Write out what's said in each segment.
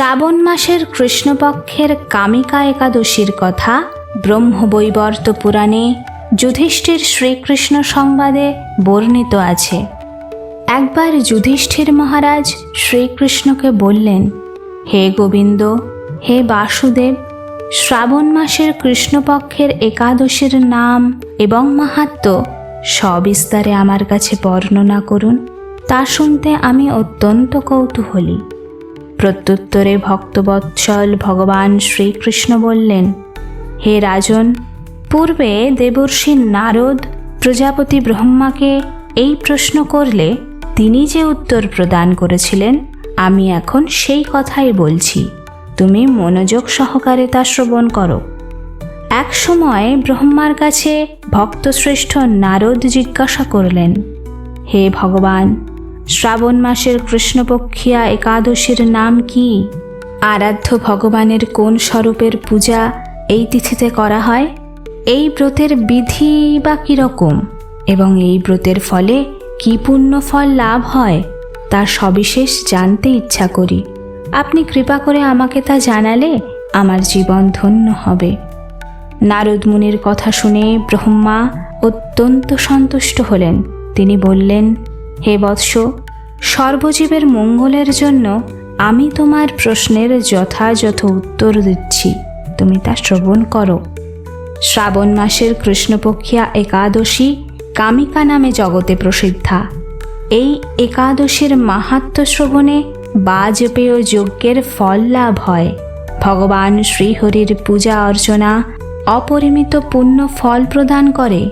শ্রাবণ মাসের কৃষ্ণপক্ষের কামিকা একাদশীর কথা ব্রহ্মবৈবর্ত পুরাণে যুধিষ্ঠির শ্রীকৃষ্ণ সংবাদে বর্ণিত আছে। একবার যুধিষ্ঠির মহারাজ শ্রীকৃষ্ণকে বললেন, হে গোবিন্দ, হে বাসুদেব, শ্রাবণ মাসের কৃষ্ণপক্ষের একাদশীর নাম এবং মাহাত্ম সবিস্তারে আমার কাছে বর্ণনা করুন। তা শুনতে আমি অত্যন্ত কৌতূহলী। প্রত্যুত্তরে ভক্তবৎসল ভগবান শ্রীকৃষ্ণ বললেন, হে রাজন, পূর্বে দেবর্ষি নারদ প্রজাপতি ব্রহ্মাকে এই প্রশ্ন করলে তিনি যে উত্তর প্রদান করেছিলেন, আমি এখন সেই কথাই বলছি। তুমি মনোযোগ সহকারে তা শ্রবণ করো। এক সময় ব্রহ্মার কাছে ভক্তশ্রেষ্ঠ নারদ জিজ্ঞাসা করলেন, হে ভগবান শ্রাবণ মাসের কৃষ্ণপক্ষিয়া একাদশীর নাম কি? আরাধ্য ভগবানের কোন স্বরূপের পূজা এই তিথিতে করা হয়? এই ব্রতের বিধি বা কীরকম? এবং এই ব্রতের ফলে কি পুণ্য ফল লাভ হয়? তার সবিশেষ জানতে ইচ্ছা করি। আপনি কৃপা করে আমাকে তা জানালে আমার জীবন ধন্য হবে। নারদ মুনির কথা শুনে ব্রহ্মা অত্যন্ত সন্তুষ্ট হলেন। তিনি বললেন হে বৎস, সর্বজীবের মঙ্গলের জন্য আমি তোমার প্রশ্নের যথাযথ উত্তর দিচ্ছি। তুমি তা শ্রবণ করো। শ্রাবণ মাসের কৃষ্ণপক্ষিয়া একাদশী কামিকা নামে জগতে প্রসিদ্ধা। এই একাদশীর মাহাত্ম শ্রবণে বাজপেয় যজ্ঞের ফল লাভ হয়। ভগবান শ্রীহরির পূজা অর্চনা অপরিমিত পুণ্য ফল প্রদান করে।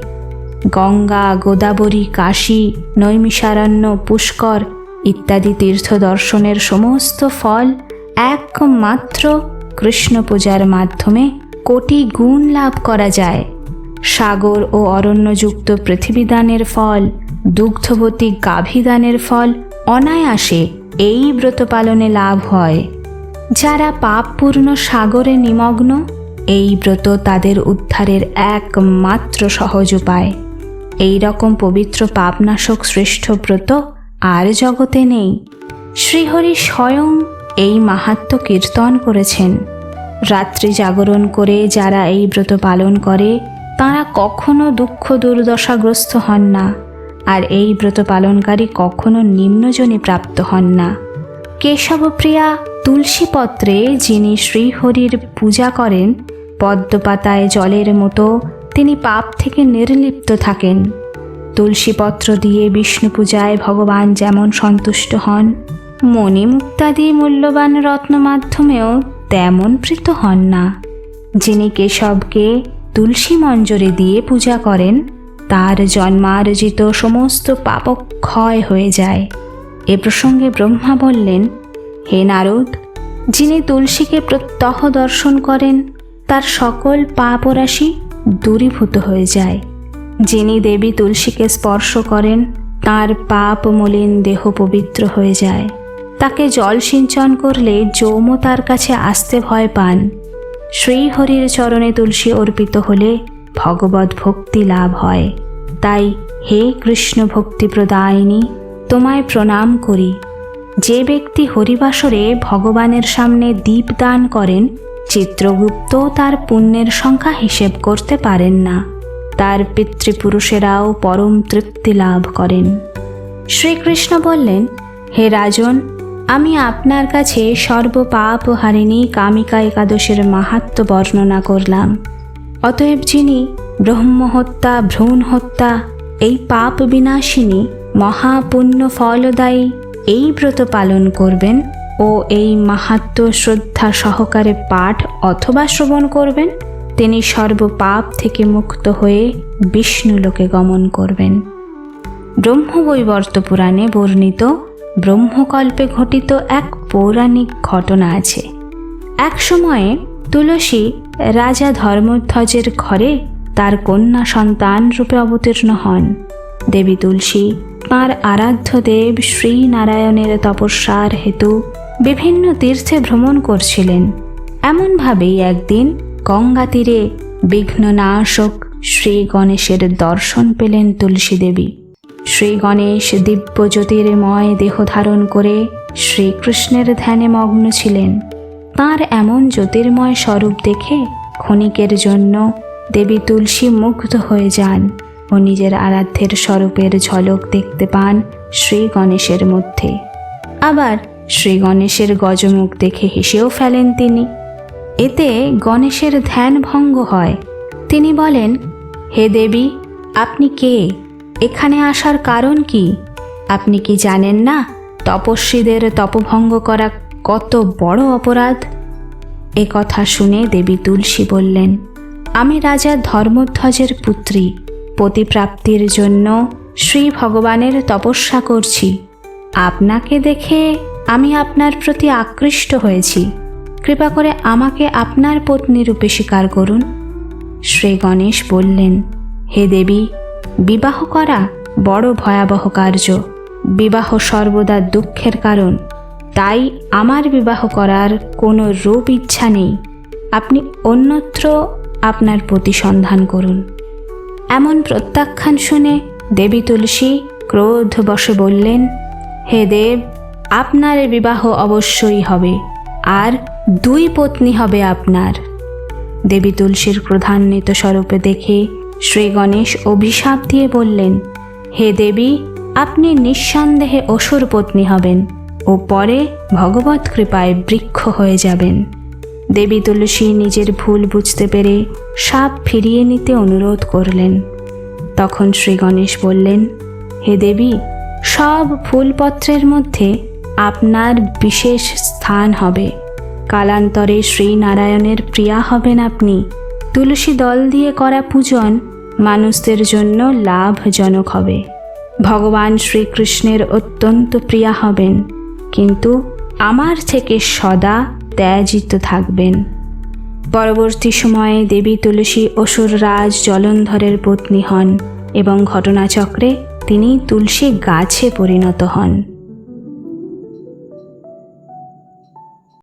গঙ্গা, গোদাবরী, কাশী, নৈমিষারণ্য, পুষ্কর ইত্যাদি তীর্থ দর্শনের সমস্ত ফল একমাত্র কৃষ্ণ পূজার মাধ্যমে কোটি গুণ লাভ করা যায়। সাগর ও অরণ্যযুক্ত পৃথিবীদানের ফল, দুগ্ধবতী গাভীদানের ফল অনায়াসে এই ব্রত পালনে লাভ হয়। যারা পাপপূর্ণ সাগরে নিমগ্ন, এই ব্রত তাদের উদ্ধারের একমাত্র সহজ উপায়। এই রকম পবিত্র পাপনাশক শ্রেষ্ঠ ব্রত আর জগতে নেই। শ্রীহরি স্বয়ং এই মাহাত্ম কীর্তন করেছেন। রাত্রি জাগরণ করে যারা এই ব্রত পালন করে, তারা কখনো দুঃখ দুর্দশাগ্রস্ত হন না, আর এই ব্রত পালনকারী কখনো নিম্নজনে প্রাপ্ত হন না। কেশবপ্রিয়া তুলসীপত্রে যিনি শ্রীহরির পূজা করেন, পদ্মপাতায় জলের মতো তিনি পাপ থেকে নির্লিপ্ত থাকেন। তুলসীপত্র দিয়ে বিষ্ণু পূজায় ভগবান যেমন সন্তুষ্ট হন, মণিমুক্তাদি মূল্যবান রত্ন মাধ্যমেও তেমন প্রীত হন না। যিনি কেশবকে তুলসী মঞ্জরে দিয়ে পূজা করেন, তার জন্মার্জিত সমস্ত পাপক ক্ষয় হয়ে যায়। এ প্রসঙ্গে ব্রহ্মা বললেন, হে নারদ, যিনি তুলসীকে প্রত্যহ দর্শন করেন, তার সকল পাপরাশি দূরীভূত হয়ে যায়। যিনি দেবী তুলসীকে স্পর্শ করেন, তার পাপ মলিন দেহ পবিত্র হয়ে যায়। তাকে জল সিঞ্চন করলে যৌম তার কাছে আসতে ভয় পান। শ্রীহরির চরণে তুলসী অর্পিত হলে ভগবত ভক্তি লাভ হয়। তাই হে কৃষ্ণ ভক্তি প্রদায়িনী, তোমায় প্রণাম করি। যে ব্যক্তি হরিবাসরে ভগবানের সামনে দীপ দান করেন চিত্রগুপ্ত তার পুণ্যের সংখ্যা হিসেব করতে পারেন না। তার পিতৃপুরুষেরাও পরম তৃপ্তি লাভ করেন। শ্রীকৃষ্ণ বললেন, হে রাজন, আমি আপনার কাছে সর্বপাপ হারিণী কামিকা একাদশের মাহাত্ম বর্ণনা করলাম। অতএব যিনি ব্রহ্মহত্যা ভ্রূণ হত্যা এই পাপ বিনাশিনী মহাপুণ্য ফলদায়ী এই ব্রত পালন করবেন ও এই মাহাত্ম শ্রদ্ধা সহকারে পাঠ অথবা শ্রবণ করবেন। তিনি সর্বপাপ থেকে মুক্ত হয়ে বিষ্ণুলোকে গমন করবেন। ব্রহ্মবৈবর্ত পুরাণে বর্ণিত, ব্রহ্মকল্পে ঘটিত এক পৌরাণিক ঘটনা আছে। এক সময়ে তুলসী রাজা ধর্মধ্বজের ঘরে তার কন্যা সন্তান রূপে অবতীর্ণ হন। দেবী তুলসী, তাঁর আরাধ্য দেব শ্রীনারায়ণের তপস্যার হেতু বিভিন্ন তীর্থে ভ্রমণ করছিলেন। এমনভাবেই একদিন গঙ্গা তীরে বিঘ্ননাশক শ্রী গণেশের দর্শন পেলেন তুলসী দেবী। শ্রী গণেশ দিব্য জ্যোতির্ময় দেহ ধারণ করে শ্রীকৃষ্ণের ধ্যানে মগ্ন ছিলেন। তার এমন জ্যোতির্ময় স্বরূপ দেখে ক্ষণিকের জন্য দেবী তুলসী মুগ্ধ হয়ে যান ও নিজের আরাধ্যের স্বরূপের ঝলক দেখতে পান শ্রী গণেশের মধ্যে। আবার শ্রী গণেশের গজমুখ দেখে হেসেও ফেলেন তিনি। এতে গণেশের ধ্যান ভঙ্গ হয়। তিনি বলেন, হে দেবী, আপনি কে? এখানে আসার কারণ কি? আপনি কি জানেন না তপস্বীদের তপভঙ্গ করা কত বড় অপরাধ? এ কথা শুনে দেবী তুলসী বললেন, আমি রাজা ধর্মধ্বজের পুত্রী। পতিপ্রাপ্তির জন্য শ্রী ভগবানের তপস্যা করছি। আপনাকে দেখে আমি আপনার প্রতি আকৃষ্ট হয়েছি। কৃপা করে আমাকে আপনার পত্নী রূপে স্বীকার করুন। শ্রী গণেশ বললেন, হে দেবী, বিবাহ করা বড় ভয়াবহ কার্য। বিবাহ সর্বদা দুঃখের কারণ। তাই আমার বিবাহ করার কোনো রূপ ইচ্ছা নেই। আপনি অন্যত্র আপনার প্রতি সন্ধান করুন। এমন প্রত্যাখ্যান শুনে দেবী তুলসী ক্রোধ বসে বললেন, হে দেব আপনার বিবাহ অবশ্যই হবে। আর দুই পত্নী হবে আপনার। দেবী তুলসীর ক্রধান্বিত স্বরূপে দেখে শ্রী গণেশ অভিশাপ দিয়ে বললেন, হে দেবী, আপনি নিঃসন্দেহে অসুর পত্নী হবেন ও পরে ভগবত কৃপায় বৃক্ষ হয়ে যাবেন দেবী তুলসী নিজের ভুল বুঝতে পেরে সাপ ফিরিয়ে নিতে অনুরোধ করলেন। তখন শ্রী গণেশ বললেন, হে দেবী, সব ফুলপত্রের মধ্যে আপনার বিশেষ স্থান হবে। কালান্তরে শ্রীনারায়ণের প্রিয়া হবেন আপনি। তুলসী দল দিয়ে করা পূজন মানুষদের জন্য লাভজনক হবে। ভগবান শ্রীকৃষ্ণের অত্যন্ত প্রিয়া হবেন, কিন্তু আমার থেকে সদা ত্যাজিত থাকবেন। পরবর্তী সময়ে দেবী তুলসী অসুর রাজ জলন্ধরের পত্নী হন এবং ঘটনাচক্রে তিনি তুলসী গাছে পরিণত হন।